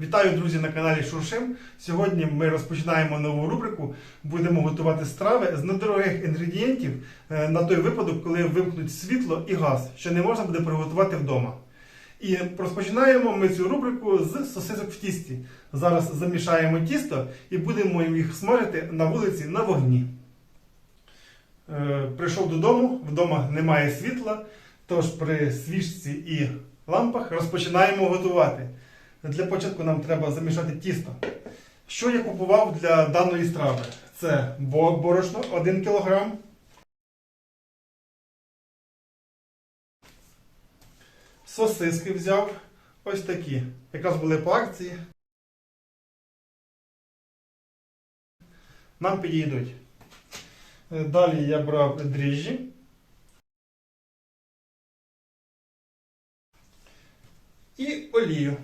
Вітаю, друзі, на каналі Шуршим. Сьогодні ми розпочинаємо нову рубрику. Будемо готувати страви з недорогих інгредієнтів е, на той випадок, коли вимкнуть світло і газ, що не можна буде приготувати вдома. І розпочинаємо ми цю рубрику з сосисок в тісті. Зараз замішаємо тісто і будемо їх смажити на вулиці на вогні. Е, Прийшов додому, вдома немає світла, тож при свічці і лампах розпочинаємо готувати. Для початку нам треба замішати тісто. Що я купував для даної страви? Це бо- борошно 1 кг. Сосиски взяв. Ось такі. Якраз були по акції. Нам підійдуть. Е, Далі я брав дріжджі. І олію.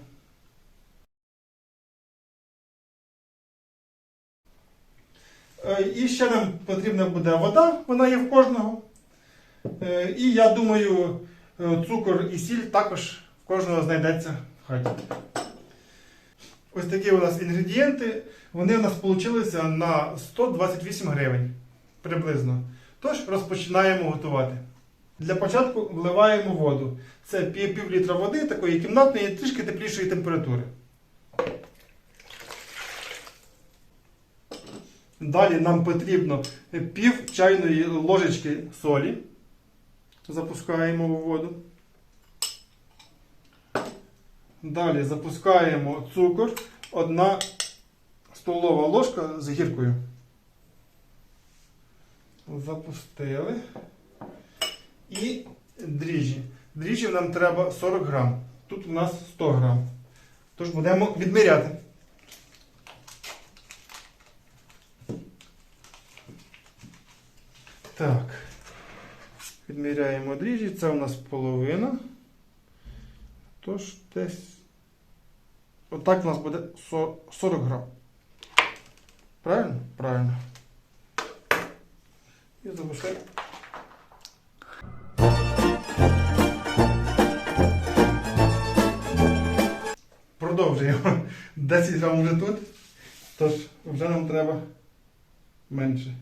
І ще нам потрібна буде вода, вона є в кожного. Е, І я думаю, е, цукор і сіль також в кожного знайдеться в хаті. Ось такі у нас інгредієнти. Вони у нас вийшли на 128 гривень приблизно. Тож розпочинаємо готувати. Для початку вливаємо воду. Це пів літра води, такої кімнатної, трішки теплішої температури. Далі нам потрібно пів чайної ложечки солі. Запускаємо у воду. Далі запускаємо цукор, одна столова ложка з гіркою. Запустили. І дріжджі. Дріжджів нам треба 40 грам. Тут у нас 100 грам. Тож будемо відміряти. Так. Відміряємо дріжджі. Це у нас половина. Тож десь. Отак у нас буде 40 грам. Правильно? Правильно. І запускаємо. Продовжуємо. 10 грам вже тут. Тож вже нам треба менше.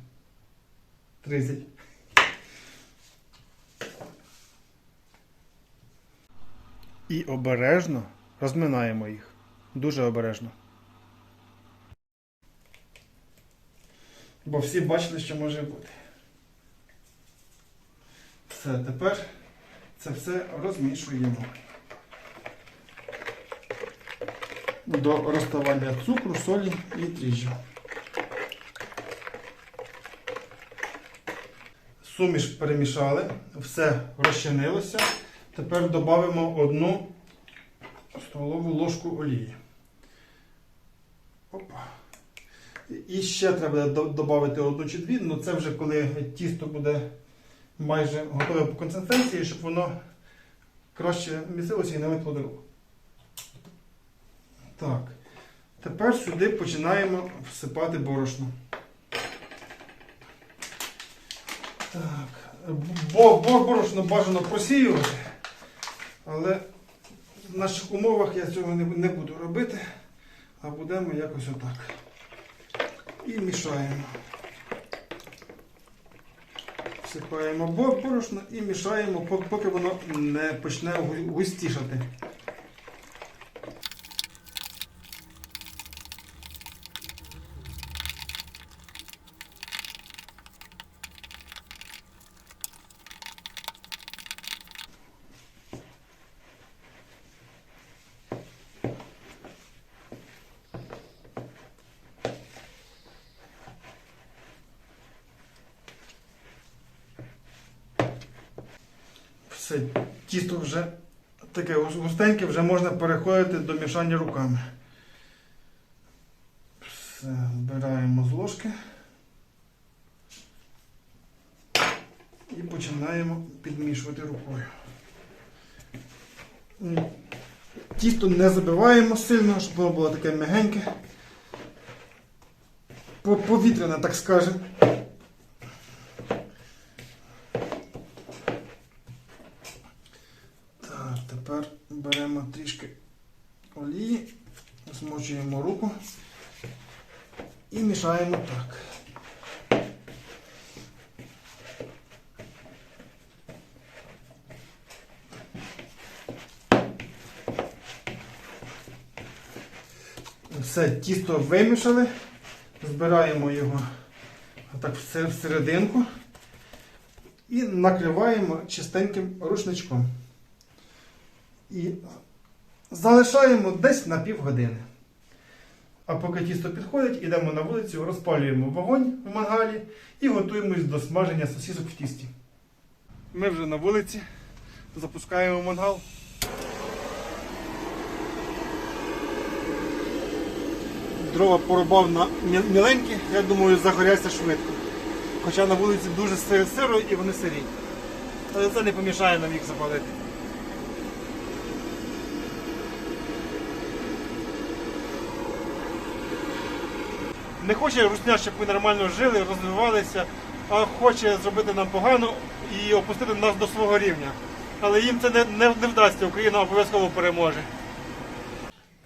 30. І обережно розминаємо їх. Дуже обережно. Бо всі бачили, що може бути. Все, тепер це все розмішуємо. До розставання цукру, солі і дріжджів. Суміш перемішали, все розчинилося. Тепер додамо одну столову ложку олії. Опа. І ще треба додати одну чи дві, але це вже коли тісто буде майже готове по консистенції, щоб воно краще місилося і не липло до рук. Так. Тепер сюди починаємо всипати борошно. Так. Бо, бо борошно бажано просіювати, але в наших умовах я цього не, буду робити, а будемо якось отак. І мішаємо. Всипаємо бо- борошно і мішаємо, поки воно не почне густішати. Все, тісто вже таке густеньке, вже можна переходити до мішання руками. Все, збираємо з ложки. І починаємо підмішувати рукою. Тісто не забиваємо сильно, щоб воно було таке м'ягеньке. Повітряне, так скажемо. Так, тепер беремо трішки олії, Змочуємо руку і мішаємо так. Все, тісто вимішали, збираємо його так всерединку і накриваємо чистеньким рушничком. І залишаємо десь на півгодини. А поки тісто підходить, йдемо на вулицю, розпалюємо вогонь в мангалі і готуємось до смаження сосісок в тісті. Ми вже на вулиці, запускаємо мангал. Дрова порубав на міленькі, я думаю, загоряться швидко. Хоча на вулиці дуже сиро і вони сирі. Але це не помішає нам їх запалити. Не хоче русня, щоб ми нормально жили, розвивалися, а хоче зробити нам погано і опустити нас до свого рівня. Але їм це не, не, не вдасться, Україна обов'язково переможе.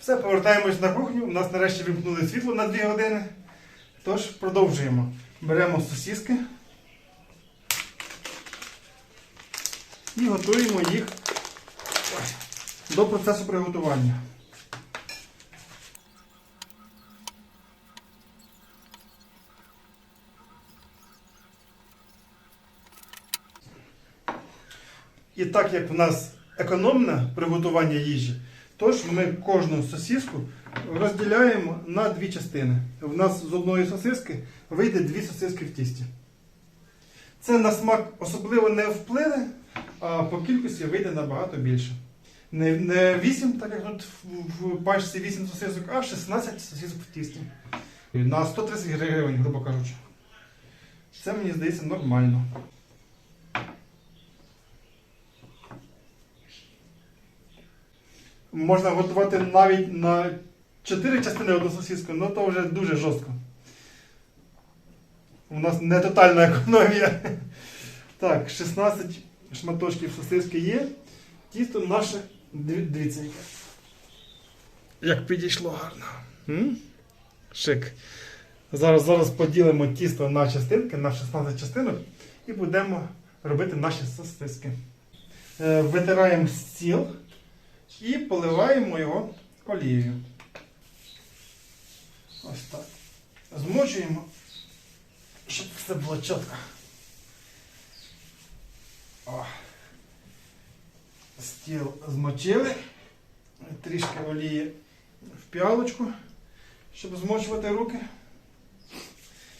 Все, повертаємось на кухню. У нас нарешті вимкнули світло на 2 години. Тож продовжуємо. Беремо сосиски і готуємо їх до процесу приготування. І так як в нас економне приготування їжі, тож ми кожну сосиску розділяємо на дві частини. У нас з одної сосиски вийде дві сосиски в тісті. Це на смак особливо не вплине, а по кількості вийде набагато більше. Не, не 8, так як тут в, пачці 8 сосисок, а 16 сосисок в тісті. На 130 гривень, грубо кажучи. Це мені здається нормально. Можна готувати навіть на 4 частини одну сосиску, ну то вже дуже жорстко. У нас не тотальна економія. Так, 16 шматочків сосиски є. Тісто наше, диві- дивіться, яке. Як підійшло гарно. Шик. Зараз, зараз поділимо тісто на частинки, на 16 частинок, і будемо робити наші сосиски. Е, Витираємо стіл і поливаємо його олією. Ось так. Змочуємо, щоб все було чітко. О. Стіл змочили. Трішки олії в піалочку, щоб змочувати руки.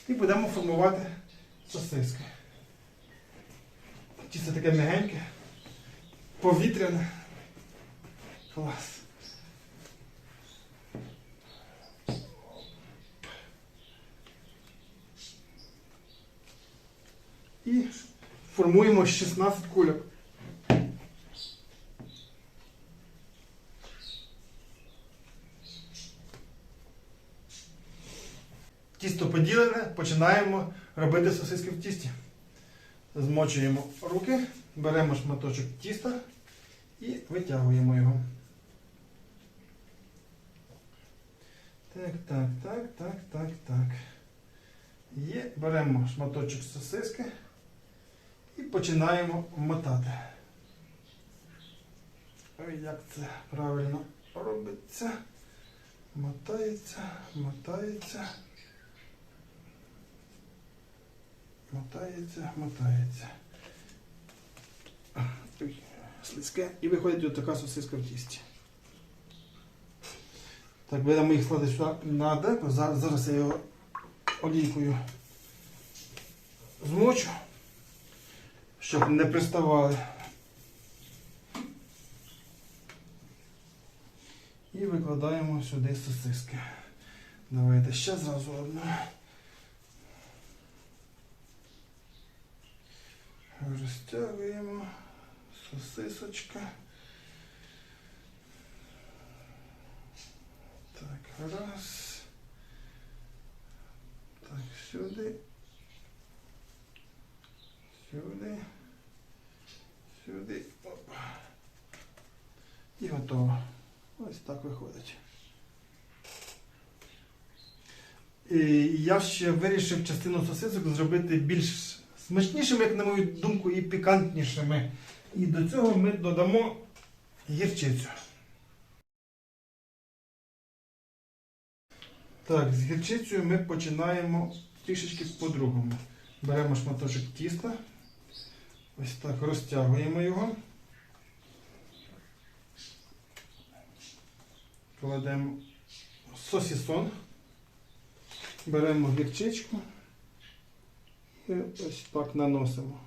І будемо формувати сосиски. Тісто таке м'ягеньке, повітряне. Клас. І формуємо 16 кульок. Тісто поділене, починаємо робити сосиски в тісті. Змочуємо руки, беремо шматочок тіста і витягуємо його. Так, так, так, так, так, так. Є, беремо шматочок сосиски і починаємо мотати. Ой, як це правильно робиться. Мотається, мотається. Мотається, мотається. Слизьке. І виходить от така сосиска в тісті. Так, будемо їх складати сюди на деко. Зараз, зараз я його олійкою змочу, щоб не приставали. І викладаємо сюди сосиски. Давайте ще зразу одну. Розтягуємо сосисочка. Так, раз. Так, сюди. Сюди. Сюди. Опа. І готово. Ось так виходить. І я ще вирішив частину сосисок зробити більш смачнішими, як на мою думку, і пікантнішими. І до цього ми додамо гірчицю. Так, з гірчицею ми починаємо трішечки по-другому. Беремо шматочок тіста. Ось так розтягуємо його. Кладемо сосісон. Беремо гірчичку і ось так наносимо.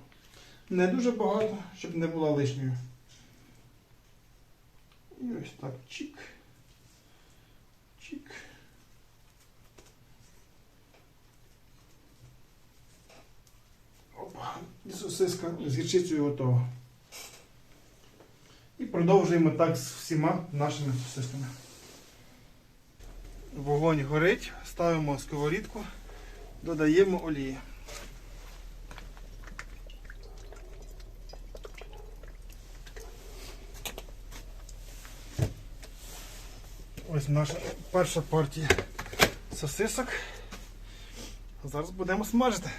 Не дуже багато, щоб не була лишньою. І ось так чик. Чик. І сосиска з гірчицею готова. І продовжуємо так з всіма нашими сосисками. Вогонь горить, ставимо сковорідку, додаємо олії. Ось наша перша партія сосисок. Зараз будемо смажити.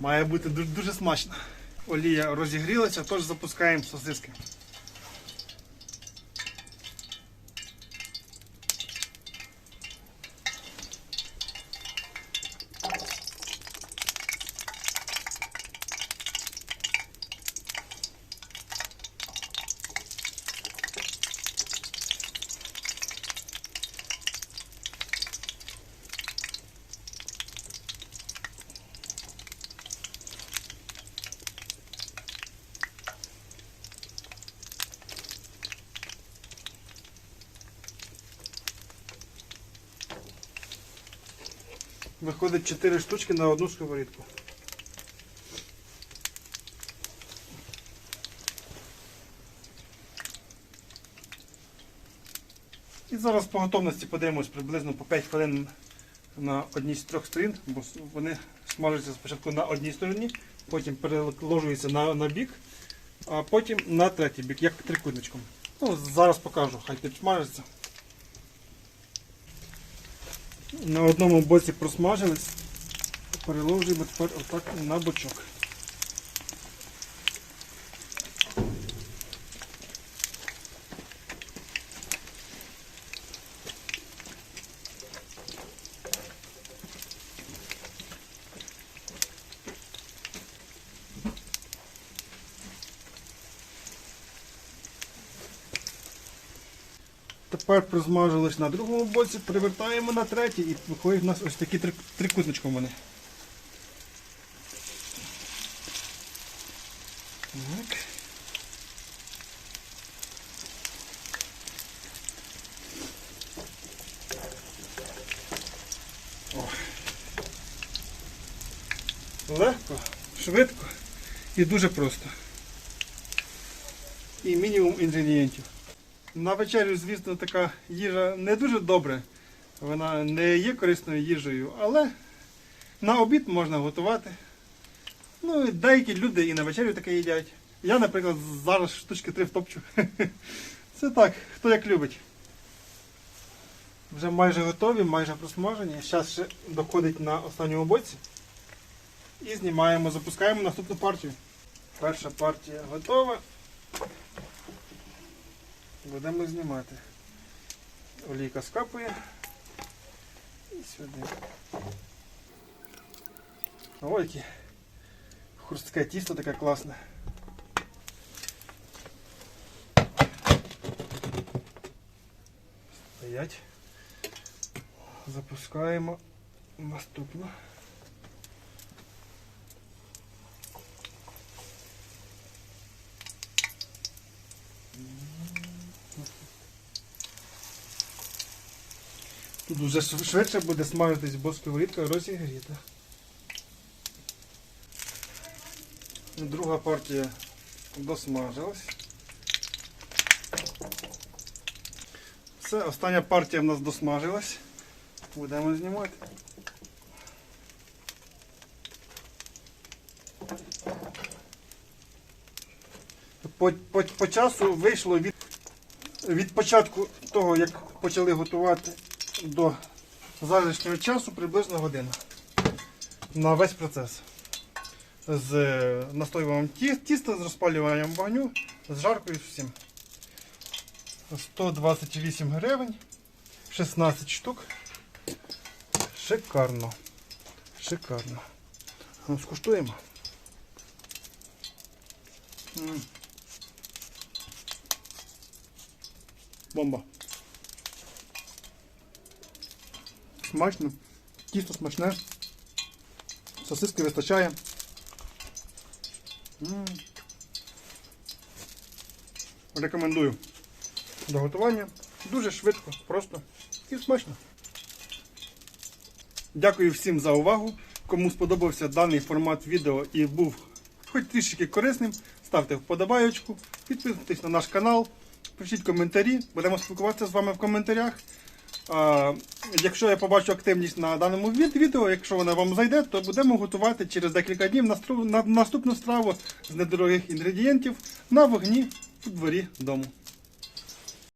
Має бути дуже, смачно. Олія розігрілася, тож запускаємо сосиски. Виходить 4 штучки на одну сковорідку. І зараз по готовності подивимось приблизно по 5 хвилин на одній з трьох сторін, бо вони смажаться спочатку на одній стороні, потім переложуються на, на бік, а потім на третій бік, як трикутничком. Ну, зараз покажу, хай підсмажиться. На одному боці просмажились, переложуємо тепер отак на бочок. Тепер просмажились на другому боці, привертаємо на третій і виходять у нас ось такі три- трикутничком вони. Так. О. Легко, швидко і дуже просто. І мінімум інгредієнтів. На вечерю, звісно, така їжа не дуже добра. Вона не є корисною їжею, але на обід можна готувати. Ну, і деякі люди і на вечерю таке їдять. Я, наприклад, зараз штучки три втопчу. Це так, хто як любить. Вже майже готові, майже просмажені. Зараз ще доходить на останньому боці. І знімаємо, запускаємо наступну партію. Перша партія готова. Будемо знімати. Олійка скапує. І сюди. Ой, яке хрустке тісто таке класне. Стоять. Запускаємо наступну. Шв- швидше буде смажитись, бо сковорідка розігріта. Друга партія досмажилась. Все, остання партія в нас досмажилась. Будемо знімати. По, по, по часу вийшло від, від початку того, як почали готувати до залишнього часу приблизно година. На весь процес. З е, настоюванням тіста, з розпалюванням вогню, з жаркою всім. 128 гривень, 16 штук. Шикарно. Шикарно. Ну, скуштуємо. М. Бомба. Смачно. Тісто смачне. Сосиски вистачає. Рекомендую до готування. Дуже швидко, просто і смачно. Дякую всім за увагу. Кому сподобався даний формат відео і був хоч трішки корисним, ставте вподобайочку, підписуйтесь на наш канал, пишіть коментарі, будемо спілкуватися з вами в коментарях. Якщо я побачу активність на даному відео, якщо вона вам зайде, то будемо готувати через декілька днів наступну страву з недорогих інгредієнтів на вогні у дворі дому.